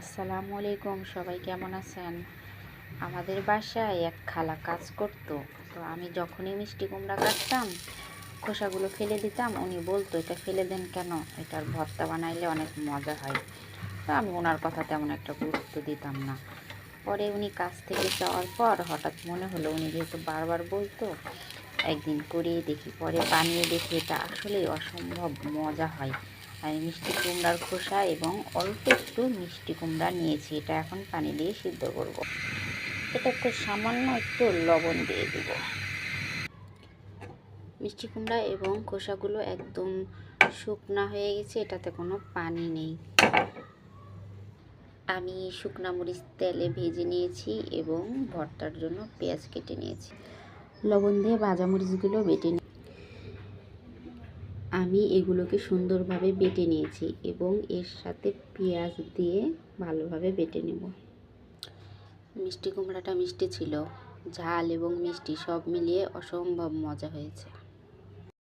আসসালামু আলাইকুম, সবাই কেমন আছেন? আমাদের বাসায় এক খালা কাজ করতো। তো আমি যখনই মিষ্টি কুমড়া কাটতাম, খোসাগুলো ফেলে দিতাম, উনি বলতো, এটা ফেলে দেন কেন? এটার ভর্তা বানাইলে অনেক মজা হয়। তো আমি ওনার কথা তেমন একটা গুরুত্ব দিতাম না। পরে উনি কাজ থেকে যাওয়ার পর হঠাৎ মনে হলো, উনি যেহেতু বারবার বলতো, একদিন করিয়ে দেখি, পরে বানিয়ে দেখি, এটা আসলেই অসম্ভব মজা হয়। আমি মিষ্টি কুমড়ার খোসা এবং অল্প একটু মিষ্টি কুমড়া নিয়েছি। এটা এখন পানি দিয়ে সিদ্ধ করব। এটাতে সামান্য একটু লবণ দিয়ে দেব। মিষ্টি কুমড়া এবং খোসাগুলো একদম শুকনা হয়ে গেছে, এটাতে কোনো পানি নেই। আমি শুকনা মরিচ তেলে ভেজে নিয়েছি এবং ভর্তার জন্য পেঁয়াজ কেটে নিয়েছি। লবণ দিয়ে ভাজা মরিচগুলো বেটে আমি এগুলোকে সুন্দরভাবে বেটে নিয়েছি এবং এর সাথে পেঁয়াজ দিয়ে ভালোভাবে বেটে নেব। মিষ্টি কুমড়াটা মিষ্টি ছিল, ঝাল এবং মিষ্টি সব মিলিয়ে অসম্ভব মজা হয়েছে।